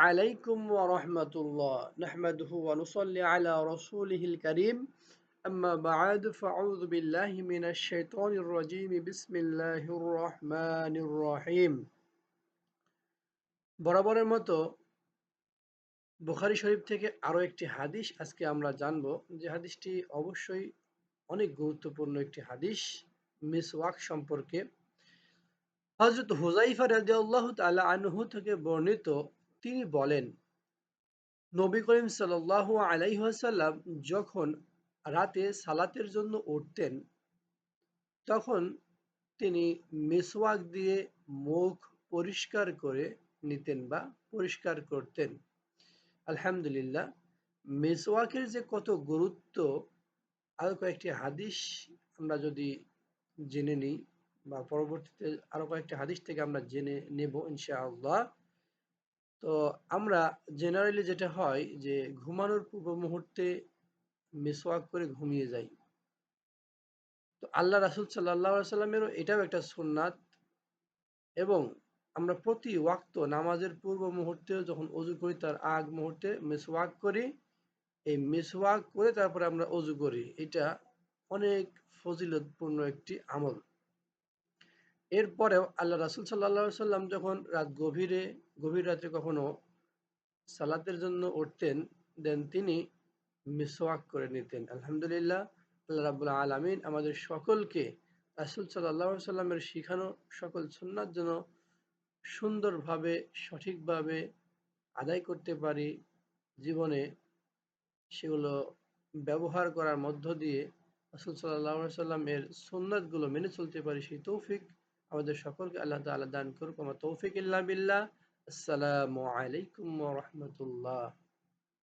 আলাইকুম ওয়া রাহমাতুল্লাহ। নাহমাদুহু ওয়া নুসাল্লি বরাবরের মতো বুখারি শরীফ থেকে আরও একটি হাদিস আজকে আমরা জানব। যে হাদিসটি অবশ্যই অনেক গুরুত্বপূর্ণ একটি হাদিস মিস ওয়াক সম্পর্কে। হজরত হুজাইফা রাদিয়াল্লাহু তাআলা আনহু থেকে বর্ণিত, তিনি বলেন, নবী করিম সাল্লাল্লাহু আলাইহি ওয়াসাল্লাম যখন রাতে সালাতের জন্য উঠতেন, তখন তিনি মিসওয়াক দিয়ে মুখ পরিষ্কার করে নিতেন বা পরিষ্কার করতেন। আলহামদুলিল্লাহ, মিসওয়াকের যে কত গুরুত্ব, আরও কয়েকটি হাদিস আমরা যদি জেনে নিই বা পরবর্তীতে আরও কয়েকটি হাদিস থেকে আমরা জেনে নেব ইনশাআল্লাহ। তো আমরা জেনারেলি যেটা হয় যে ঘুমানোর পূর্ব মুহূর্তে মিসওয়াক করে ঘুমিয়ে যাই। তো আল্লাহ রাসুল সাল্লাহ সাল্লামেরও এটাও একটা সুন্নাত এবং আমরা প্রতি ওয়াক্ত নামাজের পূর্ব মুহূর্তেও যখন অজু করি তার আগ মুহূর্তে মিসওয়াক করি। এই মিসওয়াক করে তারপরে আমরা অজু করি। এটা অনেক ফজিলতপূর্ণ একটি আমল। এরপরেও আল্লাহ রাসুল সাল্লা সাল্লাম যখন রাত গভীরে, গভীর রাত্রে কখনো সালাতের জন্য উঠতেন, দেন তিনি মিসওয়াক করে নিতেন। আলহামদুলিল্লাহ, আল্লাহ রাবুল্লাহ আলমিন আমাদের সকলকে রাসুল সাল্লাহ সাল্লামের শিখানো সকল সুন্নার জন্য সুন্দরভাবে, সঠিকভাবে আদায় করতে পারি জীবনে, সেগুলো ব্যবহার করার মধ্য দিয়ে রাসুল সাল্লাহ সাল্লামের সুন্নাতগুলো মেনে চলতে পারি। সেই তৌফিক আমাদের সকলকে আল্লাহ তালা দান করুক। আমার তৌফিক আসসালামু আলাইকুম রাহমাতুল্লাহ।